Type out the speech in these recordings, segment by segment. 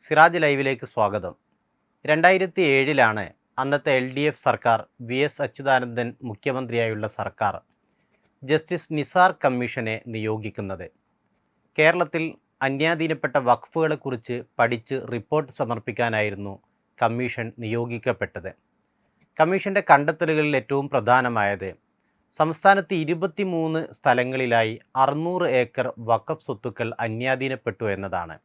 സിറാജ് ലൈവിലേക്ക് സ്വാഗതം. രണ്ടായിരത്തി ഏഴിലാണ് അന്നത്തെ എൽ ഡി എഫ് സർക്കാർ വി എസ് അച്യുതാനന്ദൻ മുഖ്യമന്ത്രിയായുള്ള സർക്കാർ ജസ്റ്റിസ് നിസാർ കമ്മീഷനെ നിയോഗിക്കുന്നത്. കേരളത്തിൽ അന്യാധീനപ്പെട്ട വഖഫുകളെക്കുറിച്ച് പഠിച്ച് റിപ്പോർട്ട് സമർപ്പിക്കാനായിരുന്നു കമ്മീഷൻ നിയോഗിക്കപ്പെട്ടത്. കമ്മീഷന്റെ കണ്ടെത്തലുകളിൽ ഏറ്റവും പ്രധാനമായത് സംസ്ഥാനത്ത് ഇരുപത്തിമൂന്ന് സ്ഥലങ്ങളിലായി അറുന്നൂറ് ഏക്കർ വഖഫ് സ്വത്തുക്കൾ അന്യാധീനപ്പെട്ടു എന്നതാണ്.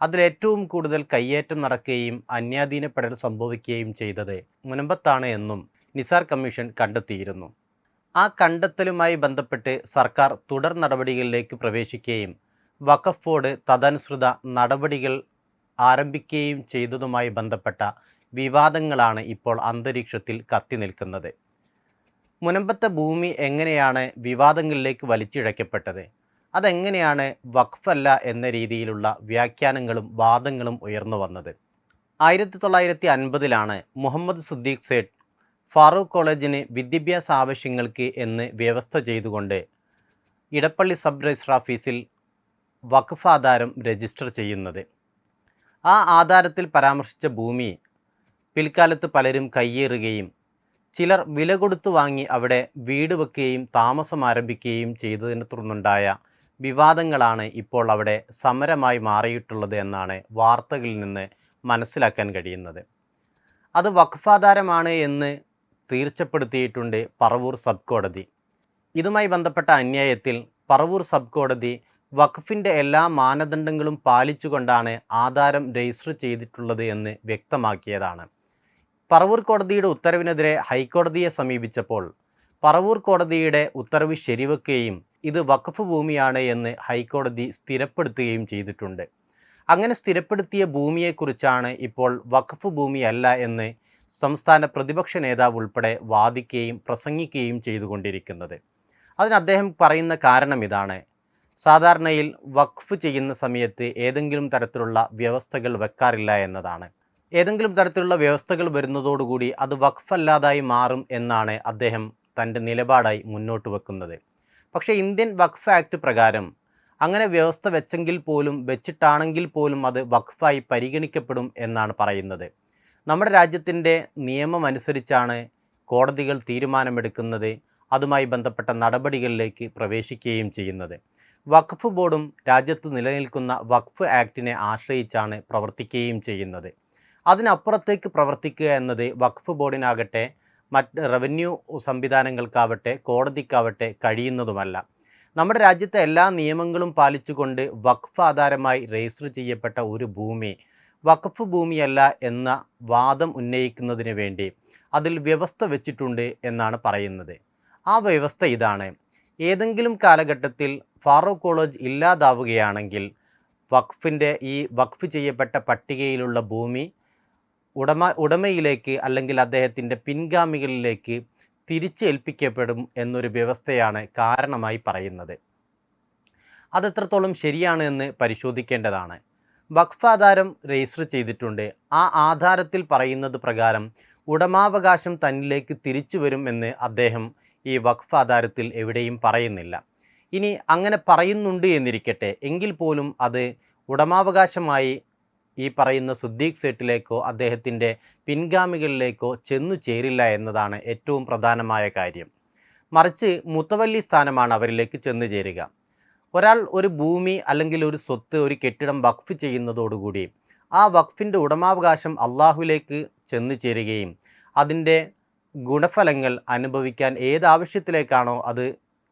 അതിലേറ്റവും കൂടുതൽ കയ്യേറ്റം നടക്കുകയും അന്യാധീനപ്പെടൽ സംഭവിക്കുകയും ചെയ്തത് മുനമ്പത്താണ് എന്നും നിസാർ കമ്മീഷൻ കണ്ടെത്തിയിരുന്നു. ആ കണ്ടെത്തലുമായി ബന്ധപ്പെട്ട് സർക്കാർ തുടർ നടപടികളിലേക്ക് പ്രവേശിക്കുകയും വഖഫ് ബോർഡ് തദനുസൃത നടപടികൾ ആരംഭിക്കുകയും ചെയ്തതുമായി ബന്ധപ്പെട്ട വിവാദങ്ങളാണ് ഇപ്പോൾ അന്തരീക്ഷത്തിൽ കത്തി നിൽക്കുന്നത്. മുനമ്പത്തെ ഭൂമി എങ്ങനെയാണ് വിവാദങ്ങളിലേക്ക് വലിച്ചിഴക്കപ്പെട്ടത് അതെങ്ങനെയാണ് വഖഫല്ല എന്ന രീതിയിലുള്ള വ്യാഖ്യാനങ്ങളും വാദങ്ങളും ഉയർന്നു വന്നത്? ആയിരത്തി തൊള്ളായിരത്തി അൻപതിലാണ് മുഹമ്മദ് സുദ്ദീഖ് സേഠ് ഫാറൂഖ് കോളേജിന് വിദ്യാഭ്യാസ ആവശ്യങ്ങൾക്ക് എന്ന് വ്യവസ്ഥ ചെയ്തുകൊണ്ട് ഇടപ്പള്ളി സബ് രജിസ്റ്റർ ഓഫീസിൽ വഖഫ് ആധാരം രജിസ്റ്റർ ചെയ്യുന്നത്. ആ ആധാരത്തിൽ പരാമർശിച്ച ഭൂമി പിൽക്കാലത്ത് പലരും കയ്യേറുകയും ചിലർ വില കൊടുത്തു വാങ്ങി അവിടെ വീട് വെക്കുകയും താമസം ആരംഭിക്കുകയും ചെയ്തതിനെ തുടർന്നുണ്ടായ വിവാദങ്ങളാണ് ഇപ്പോൾ അവിടെ സമരമായി മാറിയിട്ടുള്ളത് എന്നാണ് വാർത്തകളിൽ നിന്ന് മനസ്സിലാക്കാൻ കഴിയുന്നത്. അത് വഖഫാധാരമാണ് എന്ന് തീർച്ചപ്പെടുത്തിയിട്ടുണ്ട് പറവൂർ സബ് കോടതി ഇതുമായി ബന്ധപ്പെട്ട അന്യായത്തിൽ പറവൂർ സബ് കോടതി വഖഫിന്റെ എല്ലാ മാനദണ്ഡങ്ങളും പാലിച്ചുകൊണ്ടാണ് ആധാരം രജിസ്റ്റർ ചെയ്തിട്ടുള്ളത് എന്ന് വ്യക്തമാക്കിയതാണ്. പറവൂർ കോടതിയുടെ ഉത്തരവിനെതിരെ ഹൈക്കോടതിയെ സമീപിച്ചപ്പോൾ പറവൂർ കോടതിയുടെ ഉത്തരവ് ശരിവെക്കുകയും ഇത് വഖഫ് ഭൂമിയാണ് എന്ന് ഹൈക്കോടതി സ്ഥിരപ്പെടുത്തുകയും ചെയ്തിട്ടുണ്ട്. അങ്ങനെ സ്ഥിരപ്പെടുത്തിയ ഭൂമിയെക്കുറിച്ചാണ് ഇപ്പോൾ വഖഫ് ഭൂമിയല്ല എന്ന് സംസ്ഥാന പ്രതിപക്ഷ നേതാവ് ഉൾപ്പെടെ വാദിക്കുകയും പ്രസംഗിക്കുകയും ചെയ്തുകൊണ്ടിരിക്കുന്നത്. അതിന് അദ്ദേഹം പറയുന്ന കാരണം ഇതാണ്. സാധാരണയിൽ വഖഫ് ചെയ്യുന്ന സമയത്ത് ഏതെങ്കിലും തരത്തിലുള്ള വ്യവസ്ഥകൾ വെക്കാറില്ല എന്നതാണ്. ഏതെങ്കിലും തരത്തിലുള്ള വ്യവസ്ഥകൾ വരുന്നതോടുകൂടി അത് വഖഫല്ലാതായി മാറും എന്നാണ് അദ്ദേഹം തന്റെ നിലപാടായി മുന്നോട്ട് വെക്കുന്നത്. പക്ഷേ ഇന്ത്യൻ വഖഫ് ആക്ട് പ്രകാരം അങ്ങനെ വ്യവസ്ഥ വെച്ചെങ്കിൽ പോലും വെച്ചിട്ടാണെങ്കിൽ പോലും അത് വഖഫായി പരിഗണിക്കപ്പെടും എന്നാണ് പറയുന്നത്. നമ്മുടെ രാജ്യത്തിന്റെ നിയമം അനുസരിച്ചാണ് കോടതികൾ തീരുമാനമെടുക്കുന്നത് അതുമായി ബന്ധപ്പെട്ട നടപടികളിലേക്ക് പ്രവേശിക്കുകയും ചെയ്യുന്നത്. വഖഫ് ബോർഡും രാജ്യത്ത് നിലനിൽക്കുന്ന വഖഫ് ആക്ടിനെ ആശ്രയിച്ചാണ് പ്രവർത്തിക്കുകയും ചെയ്യുന്നത്. അതിനപ്പുറത്തേക്ക് പ്രവർത്തിക്കുക എന്നത് വഖഫ് ബോർഡിനാകട്ടെ മറ്റ് റവന്യൂ സംവിധാനങ്ങൾക്കാവട്ടെ കോടതിക്കാവട്ടെ കഴിയുന്നതുമല്ല. നമ്മുടെ രാജ്യത്തെ എല്ലാ നിയമങ്ങളും പാലിച്ചുകൊണ്ട് വഖഫ് ആധാരമായി രജിസ്റ്റർ ചെയ്യപ്പെട്ട ഒരു ഭൂമി വഖഫ് ഭൂമിയല്ല എന്ന വാദം ഉന്നയിക്കുന്നതിന് വേണ്ടി അതിൽ വ്യവസ്ഥ വെച്ചിട്ടുണ്ട് എന്നാണ് പറയുന്നത്. ആ വ്യവസ്ഥ ഇതാണ്. ഏതെങ്കിലും കാലഘട്ടത്തിൽ ഫാറൂഖ് കോളേജ് ഇല്ലാതാവുകയാണെങ്കിൽ വഖഫിന്റെ ഈ വഖഫ് ചെയ്യപ്പെട്ട പട്ടികയിലുള്ള ഭൂമി ഉടമ ഉടമയിലേക്ക് അല്ലെങ്കിൽ അദ്ദേഹത്തിന്റെ പിൻഗാമികളിലേക്ക് തിരിച്ചേൽപ്പിക്കപ്പെടും എന്നൊരു വ്യവസ്ഥയാണ് കാരണമായി പറയുന്നത്. അതെത്രത്തോളം ശരിയാണ് എന്ന് പരിശോധിക്കേണ്ടതാണ്. വഖഫ് ആധാരം രജിസ്റ്റർ ചെയ്തിട്ടുണ്ട്. ആ ആധാരത്തിൽ പറയുന്നത് പ്രകാരം ഉടമാവകാശം തന്നിലേക്ക് തിരിച്ചു വരും എന്ന് അദ്ദേഹം ഈ വഖഫ് ആധാരത്തിൽ എവിടെയും പറയുന്നില്ല. ഇനി അങ്ങനെ പറയുന്നുണ്ട് എന്നിരിക്കട്ടെ എങ്കിൽ പോലും അത് ഉടമാവകാശമായി ഈ പറയുന്ന സുദ്ദീഖ് സേട്ടിലേക്കോ അദ്ദേഹത്തിന്റെ പിൻഗാമികളിലേക്കോ ചെന്നു ചേരില്ല എന്നതാണ് ഏറ്റവും പ്രധാനമായ കാര്യം. മറിച്ച് മുത്തവല്ലി സ്ഥാനമാണ് അവരിലേക്ക് ചെന്നു ചേരുക. ഒരാൾ ഒരു ഭൂമി അല്ലെങ്കിൽ ഒരു സ്വത്ത് ഒരു കെട്ടിടം വഖഫ് ചെയ്യുന്നതോടുകൂടി ആ വഖഫിന്റെ ഉടമാവകാശം അള്ളാഹുവിലേക്ക് ചെന്നു ചേരുകയും അതിന്റെ ഗുണഫലങ്ങൾ അനുഭവിക്കാൻ ഏതാവശ്യത്തിലേക്കാണോ അത്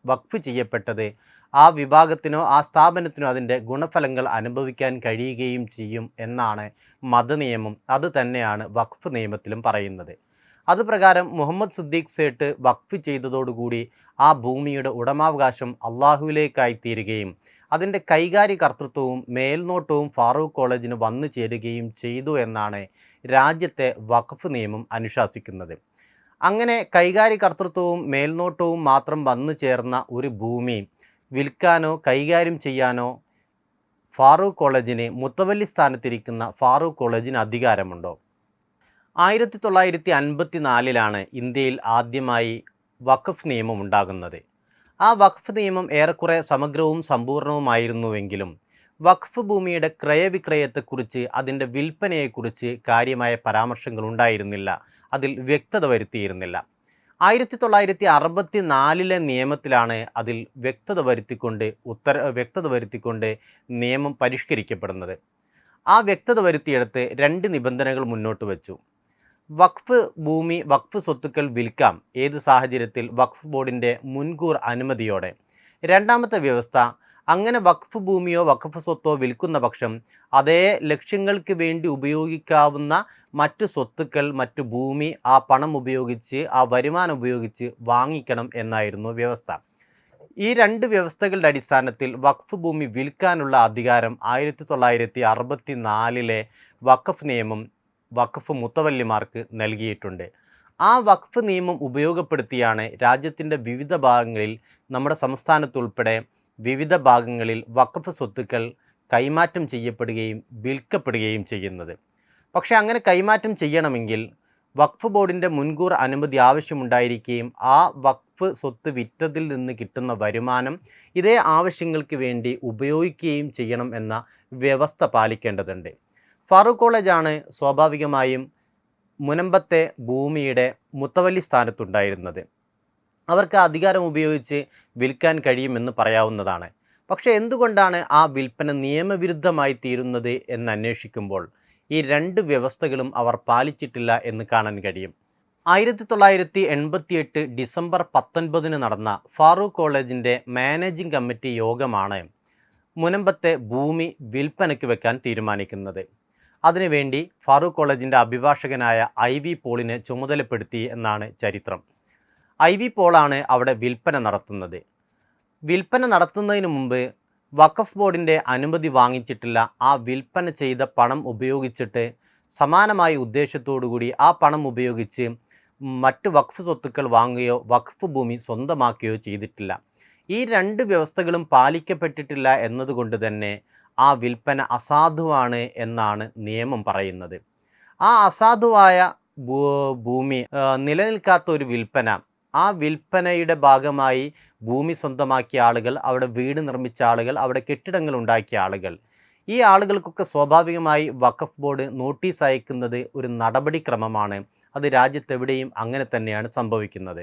വഖഫ് ചെയ്യപ്പെട്ടത് ആ വിഭാഗത്തിനോ ആ സ്ഥാപനത്തിനോ അതിന്റെ ഗുണഫലങ്ങൾ അനുഭവിക്കാൻ കഴിയുകയും ചെയ്യും എന്നാണ് മതനിയമം. അത് തന്നെയാണ് വഖഫ് നിയമത്തിലും പറയുന്നത്. അതുപ്രകാരം മുഹമ്മദ് സുദ്ദീഖ് സേട്ട് വഖഫ് ചെയ്തതോടുകൂടി ആ ഭൂമിയുടെ ഉടമാവകാശം അള്ളാഹുവിലേക്കായി തീരുകയും അതിന്റെ കൈകാര്യ കർത്തൃത്വവും മേൽനോട്ടവും ഫാറൂഖ് കോളേജിന് വന്നു ചേരുകയും ചെയ്തു എന്നാണ് രാജ്യത്തെ വഖഫ് നിയമം അനുശാസിക്കുന്നത്. അങ്ങനെ കൈകാര്യ കർത്തൃത്വവും മേൽനോട്ടവും മാത്രം വന്നു ചേർന്ന ഒരു ഭൂമി വിൽക്കാനോ കൈകാര്യം ചെയ്യാനോ ഫാറൂഖ് കോളേജിന് മുത്തവല്ലി സ്ഥാനത്തിരിക്കുന്ന ഫാറൂഖ് കോളേജിന് അധികാരമുണ്ടോ? ആയിരത്തി തൊള്ളായിരത്തി അൻപത്തി നാലിലാണ് ഇന്ത്യയിൽ ആദ്യമായി വഖഫ് നിയമം ഉണ്ടാകുന്നത്. ആ വഖഫ് നിയമം ഏറെക്കുറെ സമഗ്രവും സമ്പൂർണവുമായിരുന്നുവെങ്കിലും വഖഫ് ഭൂമിയുടെ ക്രയവിക്രയത്തെക്കുറിച്ച് അതിന്റെ വിൽപ്പനയെക്കുറിച്ച് കാര്യമായ പരാമർശങ്ങൾ ഉണ്ടായിരുന്നില്ല അതിൽ വ്യക്തത വരുത്തിയിരുന്നില്ല. ആയിരത്തി തൊള്ളായിരത്തി അറുപത്തി നാലിലെ നിയമത്തിലാണ് അതിൽ വ്യക്തത വരുത്തിക്കൊണ്ട് ഉത്തര വ്യക്തത വരുത്തിക്കൊണ്ട് നിയമം പരിഷ്കരിക്കപ്പെടുന്നത്. ആ വ്യക്തത വരുത്തിയെടുത്ത് രണ്ട് നിബന്ധനകൾ മുന്നോട്ട് വെച്ചു. വഖഫ് ഭൂമി വഖഫ് സ്വത്തുക്കൾ വിൽക്കാം ഏത് സാഹചര്യത്തിൽ വഖഫ് ബോർഡിന്റെ മുൻകൂർ അനുമതിയോടെ. രണ്ടാമത്തെ വ്യവസ്ഥ അങ്ങനെ വഖഫ് ഭൂമിയോ വഖഫ് സ്വത്തോ വിൽക്കുന്ന പക്ഷം അതേ ലക്ഷ്യങ്ങൾക്ക് വേണ്ടി ഉപയോഗിക്കാവുന്ന മറ്റ് സ്വത്തുക്കൾ മറ്റു ഭൂമി ആ പണം ഉപയോഗിച്ച് ആ വരുമാനം ഉപയോഗിച്ച് വാങ്ങിക്കണം എന്നായിരുന്നു വ്യവസ്ഥ. ഈ രണ്ട് വ്യവസ്ഥകളുടെ അടിസ്ഥാനത്തിൽ വഖഫ് ഭൂമി വിൽക്കാനുള്ള അധികാരം ആയിരത്തി തൊള്ളായിരത്തി അറുപത്തി നാലിലെ വഖഫ് നിയമം വഖഫ് മുത്തവല്ലിമാർക്ക് നൽകിയിട്ടുണ്ട്. ആ വഖഫ് നിയമം ഉപയോഗപ്പെടുത്തിയാണ് രാജ്യത്തിന്റെ വിവിധ ഭാഗങ്ങളിൽ നമ്മുടെ സംസ്ഥാനത്തുൾപ്പെടെ വിവിധ ഭാഗങ്ങളിൽ വഖഫ് സ്വത്തുക്കൾ കൈമാറ്റം ചെയ്യപ്പെടുകയും വിൽക്കപ്പെടുകയും ചെയ്യുന്നത്. പക്ഷേ അങ്ങനെ കൈമാറ്റം ചെയ്യണമെങ്കിൽ വഖഫ് ബോർഡിന്റെ മുൻകൂർ അനുമതി ആവശ്യമുണ്ടായിരിക്കുകയും ആ വഖഫ് സ്വത്ത് വിറ്റതിൽ നിന്ന് കിട്ടുന്ന വരുമാനം ഇതേ ആവശ്യങ്ങൾക്ക് വേണ്ടി ഉപയോഗിക്കുകയും ചെയ്യണം എന്ന വ്യവസ്ഥ പാലിക്കേണ്ടതുണ്ട്. ഫാറൂഖ് കോളേജാണ് സ്വാഭാവികമായും മുനമ്പത്തെ ഭൂമിയുടെ മുത്തവല്ലി സ്ഥാനത്തുണ്ടായിരുന്നത് അവർക്ക് അധികാരം ഉപയോഗിച്ച് വിൽക്കാൻ കഴിയുമെന്ന് പറയാവുന്നതാണ്. പക്ഷേ എന്തുകൊണ്ടാണ് ആ വിൽപ്പന നിയമവിരുദ്ധമായി തീരുന്നത് എന്ന് അന്വേഷിക്കുമ്പോൾ ഈ രണ്ട് വ്യവസ്ഥകളും അവർ പാലിച്ചിട്ടില്ല എന്ന് കാണാൻ കഴിയും. ആയിരത്തി തൊള്ളായിരത്തി എൺപത്തിയെട്ട് ഡിസംബർ പത്തൊൻപതിന് നടന്ന ഫാറൂഖ് കോളേജിന്റെ മാനേജിംഗ് കമ്മിറ്റി യോഗമാണ് മുനമ്പത്തെ ഭൂമി വിൽപ്പനയ്ക്ക് വെക്കാൻ തീരുമാനിക്കുന്നത്. അതിനുവേണ്ടി ഫാറൂഖ് കോളേജിന്റെ അഭിഭാഷകനായ ഐ വി പോളിനെ ചുമതലപ്പെടുത്തി എന്നാണ് ചരിത്രം. ഐ വി പോളാണ് അവിടെ വിൽപ്പന നടത്തുന്നത്. വിൽപ്പന നടത്തുന്നതിന് മുമ്പ് വഖഫ് ബോർഡിന്റെ അനുമതി വാങ്ങിച്ചിട്ടില്ല. ആ വിൽപ്പന ചെയ്ത പണം ഉപയോഗിച്ചിട്ട് സമാനമായ ഉദ്ദേശത്തോടുകൂടി ആ പണം ഉപയോഗിച്ച് മറ്റ് വഖഫ് സ്വത്തുക്കൾ വാങ്ങുകയോ വഖഫ് ഭൂമി സ്വന്തമാക്കുകയോ ചെയ്തിട്ടില്ല. ഈ രണ്ട് വ്യവസ്ഥകളും പാലിക്കപ്പെട്ടിട്ടില്ല എന്നതുകൊണ്ട് തന്നെ ആ വിൽപ്പന അസാധുവാണ് എന്നാണ് നിയമം പറയുന്നത്. ആ അസാധുവായ ഭൂമി നിലനിൽക്കാത്ത ഒരു വിൽപ്പന ആ വിൽപ്പനയുടെ ഭാഗമായി ഭൂമി സ്വന്തമാക്കിയ ആളുകൾ അവിടെ വീട് നിർമ്മിച്ച ആളുകൾ അവിടെ കെട്ടിടങ്ങൾ ഉണ്ടാക്കിയ ആളുകൾ. ഈ ആളുകൾക്കൊക്കെ സ്വാഭാവികമായി വഖഫ് ബോർഡ് നോട്ടീസ് അയക്കുന്നത് ഒരു നടപടിക്രമമാണ്. അത് രാജ്യത്തെവിടെയും അങ്ങനെ തന്നെയാണ് സംഭവിക്കുന്നത്.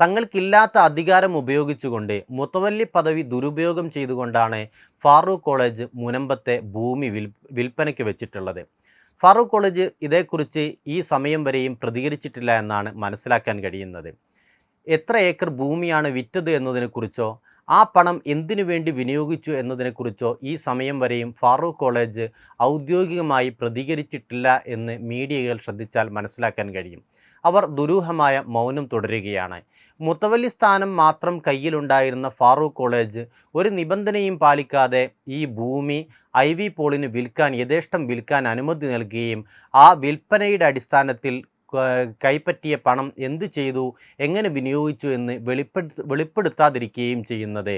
തങ്ങൾക്കില്ലാത്ത അധികാരം ഉപയോഗിച്ചുകൊണ്ട് മുത്തവല്ലി പദവി ദുരുപയോഗം ചെയ്തുകൊണ്ടാണ് ഫാറൂഖ് കോളേജ് മുനമ്പത്തെ ഭൂമി വിൽ വിൽപ്പനയ്ക്ക് വെച്ചിട്ടുള്ളത്. ഫാറൂഖ് കോളേജ് ഇതേക്കുറിച്ച് ഈ സമയം വരെയും പ്രതികരിച്ചിട്ടില്ല എന്നാണ് മനസ്സിലാക്കാൻ കഴിയുന്നത്. എത്ര ഏക്കർ ഭൂമിയാണ് വിറ്റത് എന്നതിനെക്കുറിച്ചോ ആ പണം എന്തിനു വേണ്ടി വിനിയോഗിച്ചു എന്നതിനെക്കുറിച്ചോ ഈ സമയം വരെയും ഫാറൂഖ് കോളേജ് ഔദ്യോഗികമായി പ്രതികരിച്ചിട്ടില്ല എന്ന് മീഡിയകൾ ശ്രദ്ധിച്ചാൽ മനസ്സിലാക്കാൻ കഴിയും. അവർ ദുരൂഹമായ മൗനം തുടരുകയാണ്. മുത്തവല്ലി സ്ഥാനം മാത്രം കയ്യിലുണ്ടായിരുന്ന ഫാറൂഖ് കോളേജ് ഒരു നിബന്ധനയും പാലിക്കാതെ ഈ ഭൂമി ഐ വി പോളിന് വിൽക്കാൻ യഥേഷ്ടം വിൽക്കാൻ അനുമതി നൽകുകയും ആ വിൽപ്പനയുടെ അടിസ്ഥാനത്തിൽ കൈപ്പറ്റിയ പണം എന്ത് ചെയ്തു എങ്ങനെ വിനിയോഗിച്ചു എന്ന് വെളിപ്പെടുത്ത വെളിപ്പെടുത്താതിരിക്കുകയും ചെയ്യുന്നത്.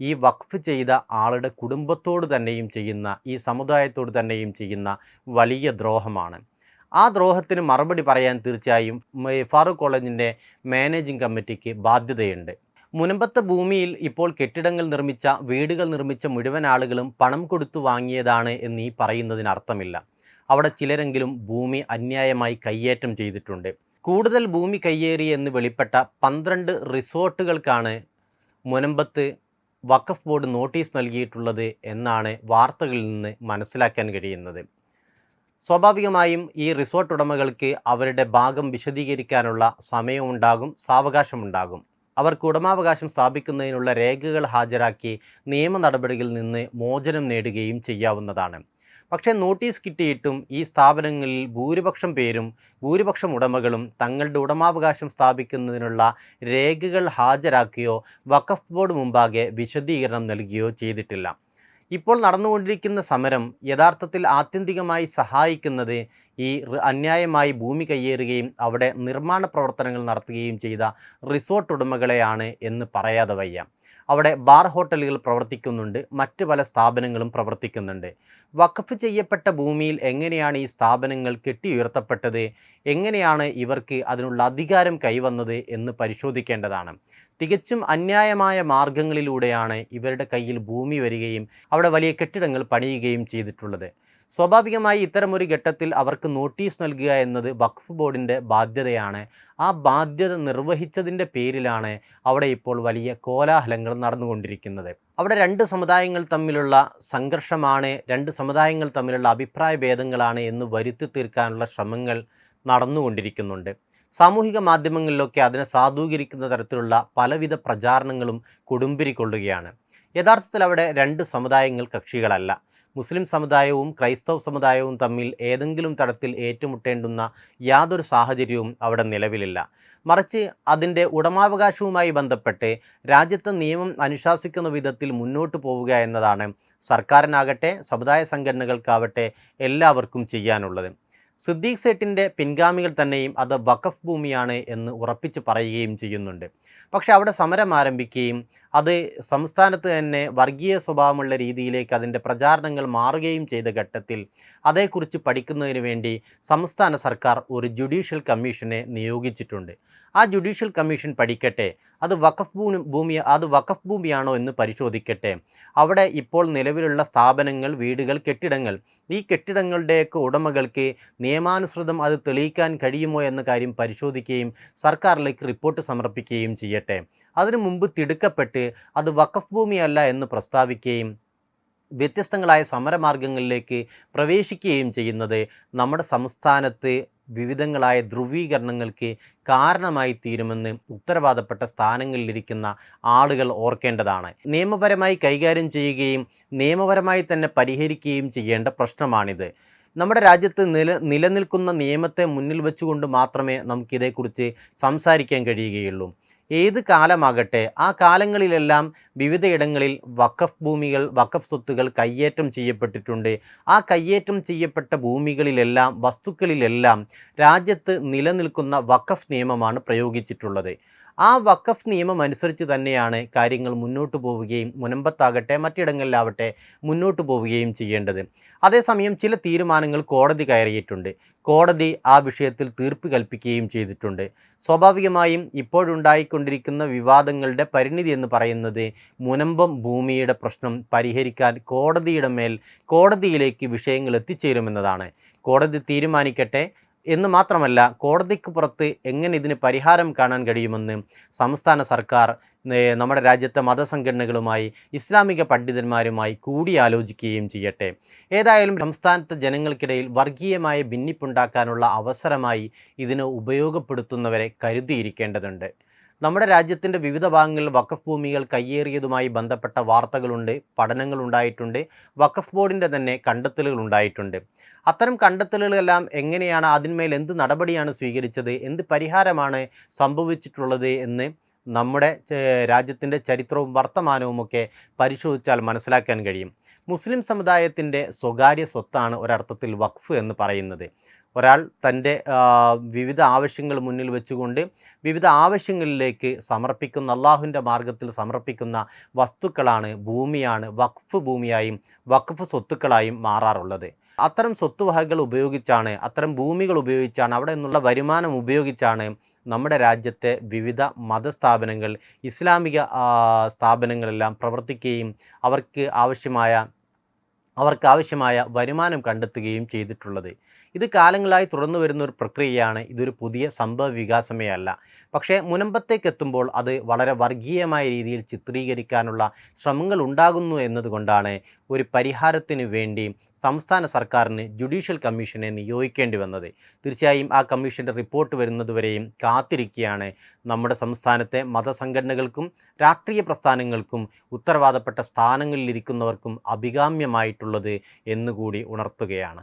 ഈ വഖഫ് ചെയ്ത ആളുടെ കുടുംബത്തോട് തന്നെയും ചെയ്യുന്ന ഈ സമുദായത്തോട് തന്നെയും ചെയ്യുന്ന വലിയ ദ്രോഹമാണ്. ആ ദ്രോഹത്തിന് മറുപടി പറയാൻ തീർച്ചയായും ഫാറൂഖ് കോളേജിന്റെ മാനേജിംഗ് കമ്മിറ്റിക്ക് ബാധ്യതയുണ്ട്. മുനമ്പത്തെ ഭൂമിയിൽ ഇപ്പോൾ കെട്ടിടങ്ങൾ നിർമ്മിച്ച വീടുകൾ നിർമ്മിച്ച മുഴുവൻ ആളുകളും പണം കൊടുത്തു വാങ്ങിയതാണ് എന്ന് പറയുന്നതിന് അർത്ഥമില്ല. അവിടെ ചിലരെങ്കിലും ഭൂമി അന്യായമായി കയ്യേറ്റം ചെയ്തിട്ടുണ്ട്. കൂടുതൽ ഭൂമി കയ്യേറി എന്ന് വെളിപ്പെട്ട പന്ത്രണ്ട് റിസോർട്ടുകൾക്കാണ് മുനമ്പത്ത് വഖഫ് ബോർഡ് നോട്ടീസ് നൽകിയിട്ടുള്ളത് എന്നാണ് വാർത്തകളിൽ നിന്ന് മനസ്സിലാക്കാൻ കഴിയുന്നത്. സ്വാഭാവികമായും ഈ റിസോർട്ട് ഉടമകൾക്ക് അവരുടെ ഭാഗം വിശദീകരിക്കാനുള്ള സമയമുണ്ടാകും സാവകാശമുണ്ടാകും. അവർക്ക് ഉടമാവകാശം സ്ഥാപിക്കുന്നതിനുള്ള രേഖകൾ ഹാജരാക്കി നിയമ നടപടികളിൽ നിന്ന് മോചനം നേടുകയും ചെയ്യാവുന്നതാണ്. പക്ഷേ നോട്ടീസ് കിട്ടിയിട്ടും ഈ സ്ഥാപനങ്ങളിൽ ഭൂരിപക്ഷം പേരും ഭൂരിപക്ഷം ഉടമകളും തങ്ങളുടെ ഉടമാവകാശം സ്ഥാപിക്കുന്നതിനുള്ള രേഖകൾ ഹാജരാക്കുകയോ വഖഫ് ബോർഡ് മുമ്പാകെ വിശദീകരണം നൽകുകയോ ചെയ്തിട്ടില്ല. ഇപ്പോൾ നടന്നുകൊണ്ടിരിക്കുന്ന സമരം യഥാർത്ഥത്തിൽ ആത്യന്തികമായി സഹായിക്കുന്നത് ഈ അന്യായമായി ഭൂമി കയ്യേറുകയും അവിടെ നിർമ്മാണ പ്രവർത്തനങ്ങൾ നടത്തുകയും ചെയ്ത റിസോർട്ട് ഉടമകളെയാണ് എന്ന് പറയാതെ വയ്യ. അവിടെ ബാർ ഹോട്ടലുകൾ പ്രവർത്തിക്കുന്നുണ്ട് മറ്റ് പല സ്ഥാപനങ്ങളും പ്രവർത്തിക്കുന്നുണ്ട്. വഖഫ് ചെയ്യപ്പെട്ട ഭൂമിയിൽ എങ്ങനെയാണ് ഈ സ്ഥാപനങ്ങൾ കെട്ടിയുയർത്തപ്പെട്ടത് എങ്ങനെയാണ് ഇവർക്ക് അതിനുള്ള അധികാരം കൈവന്നത് എന്ന് പരിശോധിക്കേണ്ടതാണ്. തികച്ചും അന്യായമായ മാർഗങ്ങളിലൂടെയാണ് ഇവരുടെ കയ്യിൽ ഭൂമി വരികയും അവിടെ വലിയ കെട്ടിടങ്ങൾ പണിയുകയും ചെയ്തിട്ടുള്ളത്. സ്വാഭാവികമായി ഇത്തരമൊരു ഘട്ടത്തിൽ അവർക്ക് നോട്ടീസ് നൽകുക എന്നത് വഖഫ് ബോർഡിന്റെ ബാധ്യതയാണ്. ആ ബാധ്യത നിർവഹിച്ചതിന്റെ പേരിലാണ് അവിടെ ഇപ്പോൾ വലിയ കോലാഹലങ്ങൾ നടന്നുകൊണ്ടിരിക്കുന്നത്. അവിടെ രണ്ട് സമുദായങ്ങൾ തമ്മിലുള്ള സംഘർഷമാണ് രണ്ട് സമുദായങ്ങൾ തമ്മിലുള്ള അഭിപ്രായ ഭേദങ്ങളാണ് എന്ന് വരുത്തി തീർക്കാനുള്ള ശ്രമങ്ങൾ നടന്നുകൊണ്ടിരിക്കുന്നുണ്ട്. സാമൂഹിക മാധ്യമങ്ങളിലൊക്കെ അതിനെ സാധൂകരിക്കുന്ന തരത്തിലുള്ള പലവിധ പ്രചാരണങ്ങളും കൊടുമ്പിരിക്കൊള്ളുകയാണ്. യഥാർത്ഥത്തിൽ അവിടെ രണ്ട് സമുദായങ്ങൾ കക്ഷികളല്ല. മുസ്ലിം സമുദായവും ക്രൈസ്തവ സമുദായവും തമ്മിൽ ഏതെങ്കിലും തരത്തിൽ ഏറ്റുമുട്ടേണ്ടുന്ന യാതൊരു സാഹചര്യവും അവിടെ നിലവിലില്ല. മറിച്ച് അതിന്റെ ഉടമാവകാശവുമായി ബന്ധപ്പെട്ട് രാജ്യത്തെ നിയമം അനുശാസിക്കുന്ന വിധത്തിൽ മുന്നോട്ട് പോവുക എന്നതാണ് സർക്കാരിനാകട്ടെ സമുദായ സംഘടനകൾക്കാവട്ടെ എല്ലാവർക്കും ചെയ്യാനുള്ളത്. സിദ്ദീഖ് സേട്ടിന്റെ പിൻഗാമികൾ തന്നെയും അത് വഖഫ് ഭൂമിയാണ് എന്ന് ഉറപ്പിച്ച് പറയുകയും ചെയ്യുന്നുണ്ട്. പക്ഷേ അവിടെ സമരം ആരംഭിക്കുകയും അത് സംസ്ഥാനത്ത് തന്നെ വർഗീയ സ്വഭാവമുള്ള രീതിയിലേക്ക് അതിന്റെ പ്രചാരണങ്ങൾ മാറുകയും ചെയ്ത ഘട്ടത്തിൽ അതേക്കുറിച്ച് പഠിക്കുന്നതിന് വേണ്ടി സംസ്ഥാന സർക്കാർ ഒരു ജുഡീഷ്യൽ കമ്മീഷനെ നിയോഗിച്ചിട്ടുണ്ട്. ആ ജുഡീഷ്യൽ കമ്മീഷൻ പഠിക്കട്ടെ. അത് വഖഫ് ഭൂമി ഭൂമി അത് വഖഫ് ഭൂമിയാണോ എന്ന് പരിശോധിക്കട്ടെ. അവിടെ ഇപ്പോൾ നിലവിലുള്ള സ്ഥാപനങ്ങൾ വീടുകൾ കെട്ടിടങ്ങൾ. ഈ കെട്ടിടങ്ങളുടെയൊക്കെ ഉടമകൾക്ക് നിയമാനുസൃതം അത് തെളിയിക്കാൻ കഴിയുമോ എന്ന കാര്യം പരിശോധിക്കുകയും സർക്കാരിലേക്ക് റിപ്പോർട്ട് സമർപ്പിക്കുകയും ചെയ്യട്ടെ. അതിനു മുമ്പ് തിടുക്കപ്പെട്ട് അത് വഖഫ് ഭൂമിയല്ല എന്ന് പ്രസ്താവിക്കുകയും വ്യത്യസ്തങ്ങളായ സമരമാർഗങ്ങളിലേക്ക് പ്രവേശിക്കുകയും ചെയ്യുന്നത് നമ്മുടെ സംസ്ഥാനത്ത് വിവിധങ്ങളായ ധ്രുവീകരണങ്ങൾക്ക് കാരണമായി തീരുമെന്ന് ഉത്തരവാദപ്പെട്ട സ്ഥാനങ്ങളിലിരിക്കുന്ന ആളുകൾ ഓർക്കേണ്ടതാണ്. നിയമപരമായി കൈകാര്യം ചെയ്യുകയും നിയമപരമായി തന്നെ പരിഹരിക്കുകയും ചെയ്യേണ്ട പ്രശ്നമാണിത്. നമ്മുടെ രാജ്യത്ത് നില നിലനിൽക്കുന്ന നിയമത്തെ മുന്നിൽ വെച്ചുകൊണ്ട് മാത്രമേ നമുക്കിതേക്കുറിച്ച് സംസാരിക്കാൻ കഴിയുകയുള്ളൂ. ഏത് കാലമാകട്ടെ ആ കാലങ്ങളിലെല്ലാം വിവിധയിടങ്ങളിൽ വഖഫ് ഭൂമികൾ വഖഫ് സ്വത്തുകൾ കയ്യേറ്റം ചെയ്യപ്പെട്ടിട്ടുണ്ട്. ആ കയ്യേറ്റം ചെയ്യപ്പെട്ട ഭൂമികളിലെല്ലാം വസ്തുക്കളിലെല്ലാം രാജ്യത്ത് നിലനിൽക്കുന്ന വഖഫ് നിയമമാണ് പ്രയോഗിച്ചിട്ടുള്ളത്. ആ വഖഫ് നിയമം അനുസരിച്ച് തന്നെയാണ് കാര്യങ്ങൾ മുന്നോട്ട് പോവുകയും മുനമ്പത്താകട്ടെ മറ്റിടങ്ങളിലാവട്ടെ മുന്നോട്ട് പോവുകയും ചെയ്യേണ്ടത്. അതേസമയം ചില തീരുമാനങ്ങൾ കോടതി കയറിയിട്ടുണ്ട്. കോടതി ആ വിഷയത്തിൽ തീർപ്പ് കൽപ്പിക്കുകയും ചെയ്തിട്ടുണ്ട്. സ്വാഭാവികമായും ഇപ്പോഴുണ്ടായിക്കൊണ്ടിരിക്കുന്ന വിവാദങ്ങളുടെ പരിണിതി എന്ന് പറയുന്നത് മുനമ്പം ഭൂമിയുടെ പ്രശ്നം പരിഹരിക്കാൻ കോടതിയുടെ മേൽ കോടതിയിലേക്ക് വിഷയങ്ങൾ എത്തിച്ചേരുമെന്നതാണ്. കോടതി തീരുമാനിക്കട്ടെ എന്ന് മാത്രമല്ല കോടതിക്ക് പുറത്ത് എങ്ങനെ ഇതിന് പരിഹാരം കാണാൻ കഴിയുമെന്ന് സംസ്ഥാന സർക്കാർ നമ്മുടെ രാജ്യത്തെ മതസംഘടനകളുമായി ഇസ്ലാമിക പണ്ഡിതന്മാരുമായി കൂടിയാലോചിക്കുകയും ചെയ്യട്ടെ. ഏതായാലും സംസ്ഥാനത്തെ ജനങ്ങൾക്കിടയിൽ വർഗീയമായ ഭിന്നിപ്പുണ്ടാക്കാനുള്ള അവസരമായി ഇതിനെ ഉപയോഗപ്പെടുത്തുന്നവരെ കരുതിയിരിക്കേണ്ടതുണ്ട്. നമ്മുടെ രാജ്യത്തിന്റെ വിവിധ ഭാഗങ്ങളിൽ വഖഫ് ഭൂമികൾ കയ്യേറിയതുമായി ബന്ധപ്പെട്ട വാർത്തകളുണ്ട് പഠനങ്ങളുണ്ടായിട്ടുണ്ട് വഖഫ് ബോർഡിന്റെ തന്നെ കണ്ടെത്തലുകൾ ഉണ്ടായിട്ടുണ്ട്. അത്തരം കണ്ടെത്തലുകളെല്ലാം എങ്ങനെയാണ്? അതിന്മേൽ എന്ത് നടപടിയാണ് സ്വീകരിച്ചത്? എന്ത് പരിഹാരമാണ് സംഭവിച്ചിട്ടുള്ളത് എന്ന് നമ്മുടെ രാജ്യത്തിന്റെ ചരിത്രവും വർത്തമാനവുമൊക്കെ പരിശോധിച്ചാൽ മനസ്സിലാക്കാൻ കഴിയും. മുസ്ലിം സമുദായത്തിന്റെ സ്വകാര്യ സ്വത്താണ് ഒരർത്ഥത്തിൽ വഖഫ് എന്ന് പറയുന്നത്. ഒരാൾ തന്റെ വിവിധ ആവശ്യങ്ങൾ മുന്നിൽ വെച്ചുകൊണ്ട് വിവിധ ആവശ്യങ്ങളിലേക്ക് സമർപ്പിക്കുന്ന അള്ളാഹുവിന്റെ മാർഗത്തിൽ സമർപ്പിക്കുന്ന വസ്തുക്കളാണ് ഭൂമിയാണ് വഖഫ് ഭൂമിയായും വഖഫ് സ്വത്തുക്കളായും മാറാറുള്ളത്. അത്തരം സ്വത്തുവകകൾ ഉപയോഗിച്ചാണ് അത്തരം ഭൂമികൾ ഉപയോഗിച്ചാണ് അവിടെ നിന്നുള്ള വരുമാനം ഉപയോഗിച്ചാണ് നമ്മുടെ രാജ്യത്തെ വിവിധ മതസ്ഥാപനങ്ങൾ ഇസ്ലാമിക സ്ഥാപനങ്ങളെല്ലാം പ്രവർത്തിക്കുകയും അവർക്ക് ആവശ്യമായ അവർക്ക് ആവശ്യമായ വരുമാനം കണ്ടെത്തുകയും ചെയ്തിട്ടുള്ളത്. ഇത് കാലങ്ങളായി തുടർന്നു വരുന്ന ഒരു പ്രക്രിയയാണ്. ഇതൊരു പുതിയ സംഭവ വികാസമേ അല്ല. പക്ഷേ മുനമ്പത്തേക്ക് എത്തുമ്പോൾ അത് വളരെ വർഗീയമായ രീതിയിൽ ചിത്രീകരിക്കാനുള്ള ശ്രമങ്ങൾ ഉണ്ടാകുന്നു എന്നതുകൊണ്ടാണ് ഒരു പരിഹാരത്തിന് വേണ്ടി സംസ്ഥാന സർക്കാരിന് ജുഡീഷ്യൽ കമ്മീഷനെ നിയോഗിക്കേണ്ടി വന്നത്. തീർച്ചയായും ആ കമ്മീഷന്റെ റിപ്പോർട്ട് വരുന്നതുവരെയും കാത്തിരിക്കുകയാണ് നമ്മുടെ സംസ്ഥാനത്തെ മതസംഘടനകൾക്കും രാഷ്ട്രീയ പ്രസ്ഥാനങ്ങൾക്കും ഉത്തരവാദപ്പെട്ട സ്ഥാനങ്ങളിലിരിക്കുന്നവർക്കും അഭികാമ്യമായിട്ടുള്ളത് എന്നുകൂടി ഉണർത്തുകയാണ്.